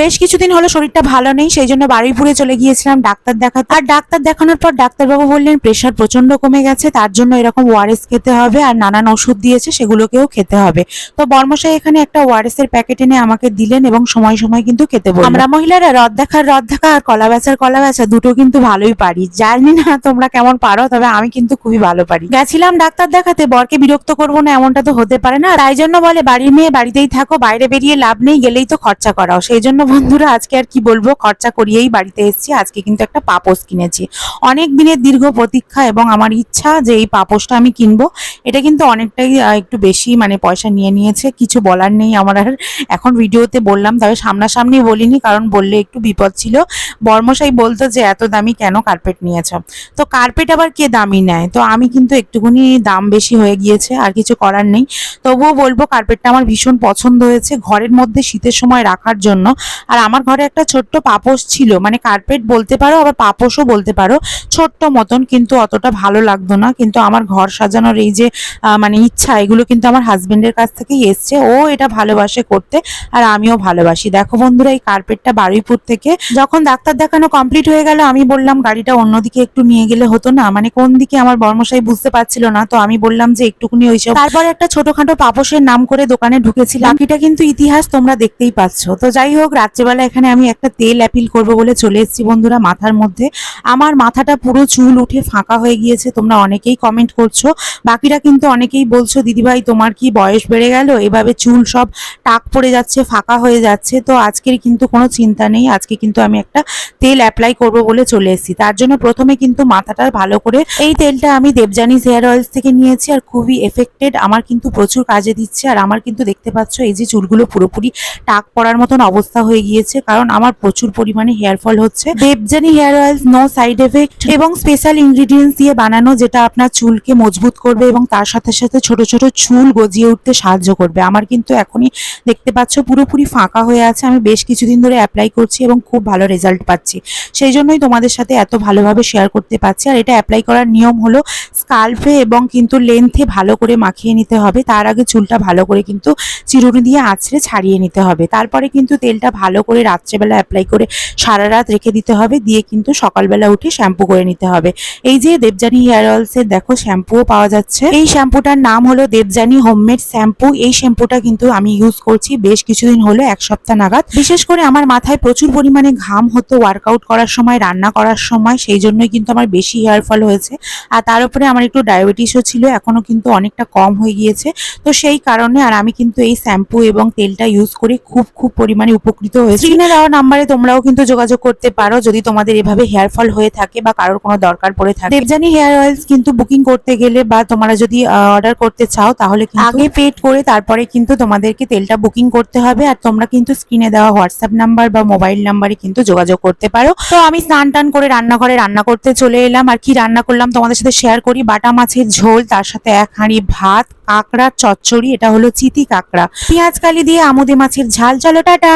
বেশ কিছুদিন হলো শরীরটা ভালো নেই, সেই জন্য বারুইপুরে চলে গিয়েছিলাম ডাক্তার দেখাতে। আর ডাক্তার দেখানোর পর ডাক্তারবাবু বললেন প্রেশার প্রচণ্ড কমে গেছে, তার জন্য এরকম ওয়ারেস খেতে হবে আর নানান ওষুধ দিয়েছে, সেগুলোকেও খেতে হবে। তো বর্মশাই এখানে একটা ওয়ারেস এর প্যাকেট এনে আমাকে দিলেন এবং সময় সময় কিন্তু খেতে বললেন। আমরা মহিলারা রদ দেখার রদ দেখা আর কলা বেচার, কলা বেচা দুটো কিন্তু ভালোই পারি। জানি না তোমরা কেমন পারো, তবে আমি কিন্তু খুবই ভালো পারি। গেছিলাম ডাক্তার দেখাতে, বরকে বিরক্ত করব না, এমনটা তো হতে পারে না। তাই জন্য বলে, বাড়ির মেয়ে বাড়িতেই থাকো, বাইরে বেরিয়ে লাভ নেই, গেলেই তো খরচা করাও, সেই জন্য বন্ধুরা, আজকে আর কি বলব? খরচা করিয়েই বাড়িতে এসেছি। আজকে কিন্তু একটা পাপোস কিনেছি। অনেক দিনের দীর্ঘ প্রতীক্ষা এবং আমার ইচ্ছা যে এই পাপোসটা আমি কিনবো, এটা কিন্তু অনেকটাই একটু বেশি মানে পয়সা নিয়ে নিয়েছে। কিছু বলার নেই আমার আর। এখন ভিডিওতে বললাম, তবে সামনাসামনি বলিনি, কারণ বললে একটু বিপদ ছিল। বর্মশাই বলতো যে, এত দামি কেন কার্পেট নিয়েছ? তো কার্পেট আবার কে দামি নেয়? তো আমি কিন্তু একটুখানি দাম বেশি হয়ে গিয়েছে, আর কিছু করার নেই। তবুও বলব, কার্পেটটা আমার ভীষণ পছন্দ হয়েছে। ঘরের মধ্যে শীতের সময় রাখার জন্য আর আমার ঘরে একটা ছোট্ট পাপোশ ছিল মানে কার্পেট বলতে পারো, আবার পাপোশও বলতে পারো, ছোট্ট মতন কিন্তু অতটা ভালো লাগতো না, কিন্তু আমার ঘর সাজানোর এই যে মানে ইচ্ছা, এগুলো কিন্তু আমার হাজবেন্ডের কাছ থেকেই এসছে, ও এটা ভালোবাসে করতে, আর আমিও ভালোবাসি। দেখো বন্ধুরা, এই কার্পেটটা বারুইপুর থেকে, যখন ডাক্তার দেখানো কমপ্লিট হয়ে গেল, আমি বললাম, গাড়িটা অন্যদিকে একটু নিয়ে গেলে হতো না? মানে কোন দিকে আমার বর্মশাই বুঝতে পারছিল না, তো আমি বললাম যে, একটুকুনি ওইসব তারপরে একটা ছোটখাটো পাপোশের নাম করে দোকানে ঢুকেছিলাম। বাকিটা কিন্তু ইতিহাস তোমরা দেখতেই পাচ্ছ। তো যাই হোক রাত্রেবেলা এখানে আমি একটা তেল অ্যাপিল করব বলে চলে এসেছি বন্ধুরা মাথার মধ্যে। আমার মাথাটা পুরো চুল উঠে ফাঁকা হয়ে গিয়েছে, তোমরা অনেকেই কমেন্ট করছ। বাকিরা কিন্তু অনেকেই বলছো, দিদিভাই, তোমার কি বয়স বেড়ে গেল? এভাবে চুল সব টাক পড়ে যাচ্ছে, ফাঁকা হয়ে যাচ্ছে। তো আজকের কিন্তু কোনো চিন্তা নেই, আজকে কিন্তু আমি একটা তেল অ্যাপ্লাই করব বলে চলে এসেছি। তার জন্য প্রথমে কিন্তু মাথাটা ভালো করে এই তেলটা আমি দেবজানিস হেয়ার অয়েলস থেকে নিয়েছি আর খুবই এফেক্টেড আমার কিন্তু প্রচুর কাজে দিচ্ছে আর আমার কিন্তু দেখতে পাচ্ছ, এই যে চুলগুলো পুরোপুরি টাক পড়ার মতন অবস্থা হয়ে গিয়েছে, কারণ আমার প্রচুর পরিমাণে হেয়ার ফল হচ্ছে। Debjani hair oil no side effect এবং স্পেশাল ইনগ্রিডিয়েন্টস দিয়ে বানানো যেটা আপনার চুলকে মজবুত করবে এবং তার সাথে সাথে ছোট ছোট চুল গজিয়ে উঠতে সাহায্য করবে। আমার কিন্তু এখনই দেখতে পাচ্ছ পুরোপুরি ফাঁকা হয়ে আছে। আমি বেশ কিছুদিন ধরে অ্যাপ্লাই করছি এবং খুব ভালো রেজাল্ট পাচ্ছি। সেই জন্যই তোমাদের সাথে এত ভালোভাবে শেয়ার করতে পারছি। আর এটা অ্যাপ্লাই করার নিয়ম হলো স্কাল্পে এবং কিন্তু লেন্থে ভালো করে মাখিয়ে নিতে হবে। তার আগে চুলটা ভালো করে কিন্তু চিরুনি দিয়ে আঁচড়ে ছাড়িয়ে নিতে হবে। তারপরে কিন্তু তেলটা ভালো করে রাত্রেবেলা অ্যাপ্লাই করে সারা রাত রেখে দিতে হবে, দিয়ে কিন্তু সকালবেলা উঠে শ্যাম্পু করে নিতে হবে। এই যে দেবজানি হেয়ার অয়েলসের দেখো শ্যাম্পুও পাওয়া যাচ্ছে। এই শ্যাম্পুটার নাম হলো দেবজানি হোমমেড শ্যাম্পু এই শ্যাম্পুটা কিন্তু আমি ইউজ করছি বেশ কিছুদিন হলো, এক সপ্তাহ নাগাদ। বিশেষ করে আমার মাথায় প্রচুর পরিমাণে ঘাম হতো ওয়ার্কআউট করার সময়, রান্না করার সময়, সেই জন্যই কিন্তু আমার বেশি হেয়ার ফল হয়েছে। আর তার উপরে আমার একটু ডায়াবেটিসও ছিল, এখনও কিন্তু অনেকটা কম হয়ে গিয়েছে। তো সেই কারণে আর আমি কিন্তু এই শ্যাম্পু এবং তেলটা ইউজ করে খুব খুব পরিমাণে উপকৃত হয়েছি স্ক্রিনে দেওয়া নাম্বারে তোমরাও কিন্তু যোগাযোগ করতে পারো যদি তোমাদের এভাবে হেয়ার ফল হয়ে থাকে বা কারোর কোনো দরকার পড়ে থাকে। দেবজানি হেয়ার অয়েলস কিন্তু বুকিং করতে গেলে বা তোমরা যদি অর্ডার করতে চাও তাহলে কিন্তু আগে পেড করে তারপরে কিন্তু তোমাদেরকে তেলটা বুকিং করতে হবে আর তোমরা কিন্তু স্ক্রিনে দেওয়া হোয়াটসঅ্যাপ নাম্বার বা মোবাইল নাম্বারে কিন্তু যোগাযোগ করতে পারো। তো আমি স্নান টান করে রান্নাঘরে রান্না করতে চলে এলাম আর কি রান্না করলাম তোমাদের সাথে শেয়ার করি। বাটা মাছের ঝোল তার সাথে এক হাঁড়ি ভাত কাঁকড়া চচ্চড়ি এটা হলো চিতি কাঁকড়া। পেঁয়াজ কালি দিয়ে আমুদে মাছের ঝাল চলো টাটা।